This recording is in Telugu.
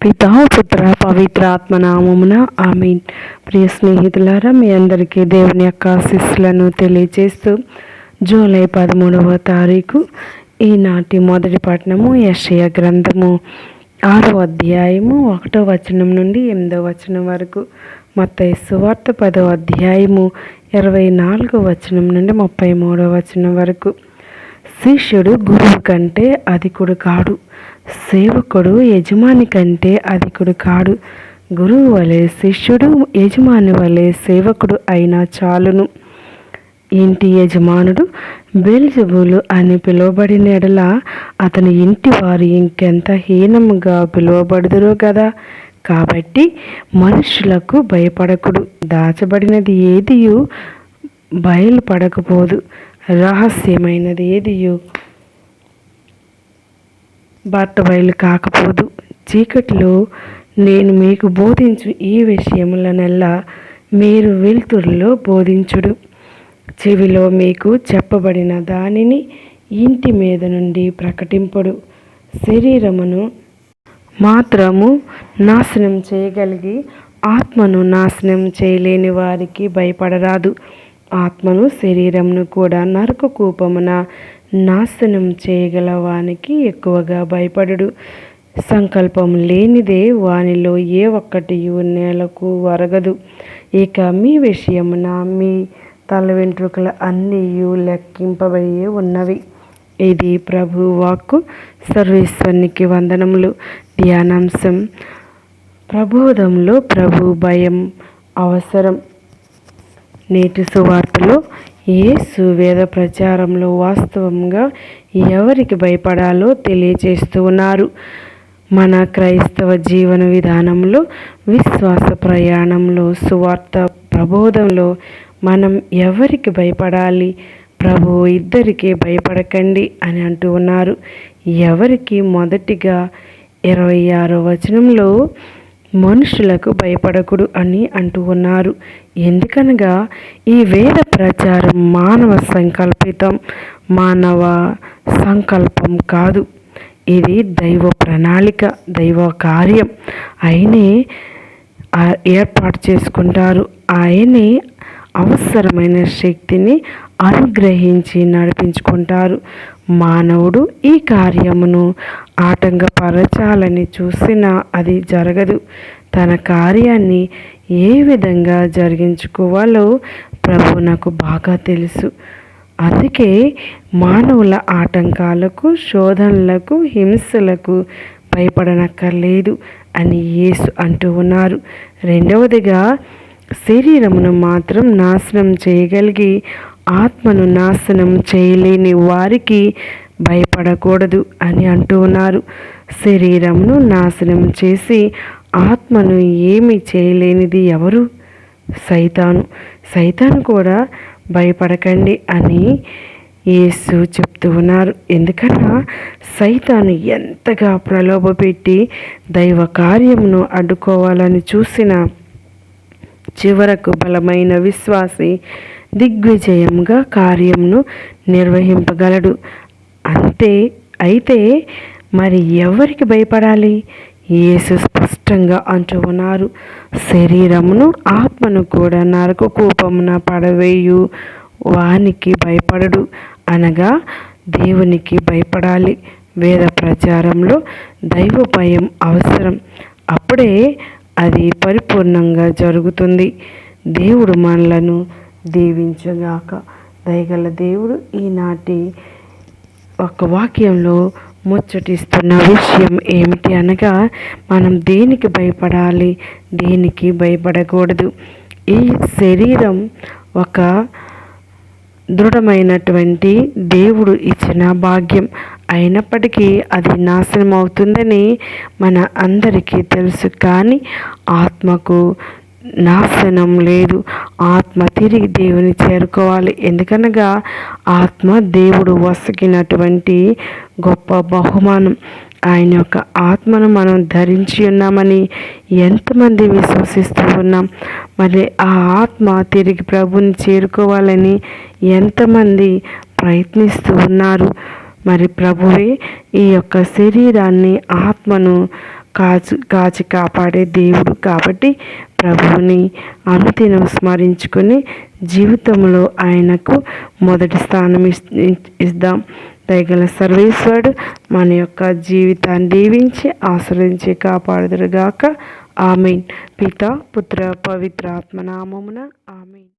పితా పుత్ర పవిత్ర ఆత్మనామమున ఆమెన్. ప్రియ స్నేహితులారా మీ అందరికీ దేవుని యొక్క ఆశీస్సులను తెలియజేస్తూ జూలై పదమూడవ తారీఖు ఈనాటి మొదటి పట్టణము యషయ గ్రంథము ఆరో అధ్యాయము ఒకటో వచనం నుండి ఎనిమిదో వచనం వరకు. మొత్తం సువార్త పదో అధ్యాయము ఇరవై నాలుగో వచనం నుండి ముప్పై మూడో వచనం వరకు. శిష్యుడు గురువు కంటే అధికుడు కాడు. సేవకుడు యజమాని కంటే అధికుడు కాడు. గురువు వలె శిష్యుడు యజమాని వలె సేవకుడు అయినా చాలును. ఇంటి యజమానుడు బెల్జబులు అని పిలువబడిన ఎడల అతని ఇంటి వారు ఇంకెంత హీనముగా పిలువబడుదురో కదా కాబట్టి మనుషులకు భయపడకుడు. దాచబడినది ఏదియు బయలుపడకపోదు. రహస్యమైనది ఏదియు బట్ట బయలు కాకపోదు. చీకటిలో నేను మీకు బోధించు ఈ విషయములనెల్లా మీరు వెలుతురులో బోధించుడు. చెవిలో మీకు చెప్పబడిన దానిని ఇంటి మీద నుండి ప్రకటింపడు. శరీరమును మాత్రము నాశనం చేయగలిగి ఆత్మను నాశనం చేయలేని వారికి భయపడరాదు. ఆత్మను శరీరమును కూడా నరక కూపమున నాశనం చేయగల వానికి ఎక్కువగా భయపడడు. సంకల్పం లేనిదే వానిలో ఏ ఒక్కటి నేలకు వరగదు. ఇక మీ విషయమున మీ తల వెంట్రుకల అన్నీ లెక్కింపబడి ఉన్నవి. ఇది ప్రభు వాక్కు సర్వేశ్వరునికి వందనములు. ధ్యానాంశం ప్రబోధంలో ప్రభు భయం అవసరం. నేటి సువార్తలో ఏ వేద ప్రచారంలో వాస్తవంగా ఎవరికి భయపడాలో తెలియజేస్తూ ఉన్నారు. మన క్రైస్తవ జీవన విధానంలో విశ్వాస ప్రయాణంలో సువార్త ప్రబోధంలో మనం ఎవరికి భయపడాలి? ప్రభు ఇద్దరికి భయపడకండి అని అంటూ ఉన్నారు. ఎవరికి మొదటిగా? ఇరవై ఆరో వచనంలో మనుషులకు భయపడకుడు అని అంటూ ఉన్నారు. ఎందుకనగా ఈ వేద ప్రచారం మానవ సంకల్పితం మానవ సంకల్పం కాదు. ఇది దైవ ప్రణాళిక దైవ కార్యం. ఆయనే ఏర్పాటు చేసుకుంటారు. ఆయనే అవసరమైన శక్తిని అనుగ్రహించి నడిపించుకుంటారు. మానవుడు ఈ కార్యమును ఆటంకపరచాలని చూసినా అది జరగదు. తన కార్యాన్ని ఏ విధంగా జరిగించుకోవాలో ప్రభు నాకు బాగా తెలుసు. అందుకే మానవుల ఆటంకాలకు శోధనలకు హింసలకు భయపడనక్కర్లేదు అని యేసు అంటూ ఉన్నారు. రెండవదిగా శరీరమును మాత్రం నాశనం చేయగలిగి ఆత్మను నాశనం చేయలేని వారికి భయపడకూడదు అని అంటూ ఉన్నారు. శరీరమును నాశనం చేసి ఆత్మను ఏమి చేయలేనిది ఎవరు? సైతాను. సైతాను కూడా భయపడకండి అని యేసు చెప్తూ ఉన్నారు. ఎందుకన్నా? సైతాను ఎంతగా ప్రలోభపెట్టి దైవ కార్యమును అడ్డుకోవాలని చూసిన చివరకు బలమైన విశ్వాసి దిగ్విజయంగా కార్యంను నిర్వహింపగలడు. అంతే అయితే మరి ఎవరికి భయపడాలి? యేసు స్పష్టంగా అంటూ ఉన్నారు. శరీరమును ఆత్మను కూడా నరక కూపమున పడవేయు. వానికి భయపడడు అనగా దేవునికి భయపడాలి. వేద ప్రచారంలో దైవ భయం అవసరం. అప్పుడే అది పరిపూర్ణంగా జరుగుతుంది. దేవుడు మనలను దీవించగాక. దయగల దేవుడు ఈనాటి ఒక వాక్యంలో ముచ్చటిస్తున్న విషయం ఏమిటి అనగా మనం దేనికి భయపడాలి? దేనికి భయపడకూడదు? ఈ శరీరం ఒక దృఢమైనటువంటి దేవుడు ఇచ్చిన భాగ్యం. అయినప్పటికీ అది నాశనం అవుతుందని మన అందరికీ తెలుసు. కానీ ఆత్మకు నాశనం లేదు. ఆత్మ తిరిగి దేవుని చేరుకోవాలి. ఎందుకనగా ఆత్మ దేవుడు వసకినటువంటి గొప్ప బహుమానం. ఆయన యొక్క ఆత్మను మనం ధరించి ఉన్నామని ఎంతమంది విశ్వసిస్తూ ఉన్నాం. మరి ఆ ఆత్మ తిరిగి ప్రభుని చేరుకోవాలని ఎంతమంది ప్రయత్నిస్తూ ఉన్నారు. మరి ప్రభువే ఈ యొక్క శరీరాన్ని ఆత్మను కాచి కాచి కాపాడే దేవుడు కాబట్టి ప్రభువుని అనుదినం స్మరించుకొని జీవితంలో ఆయనకు మొదటి స్థానం ఇద్దాం. దయగల సర్వేశ్వరుడు మన యొక్క జీవితాన్ని దీవించి ఆశ్రయించి కాపాడుదురుగాక. ఆమెన్. పిత పుత్ర పవిత్ర ఆత్మనామమున ఆమెన్.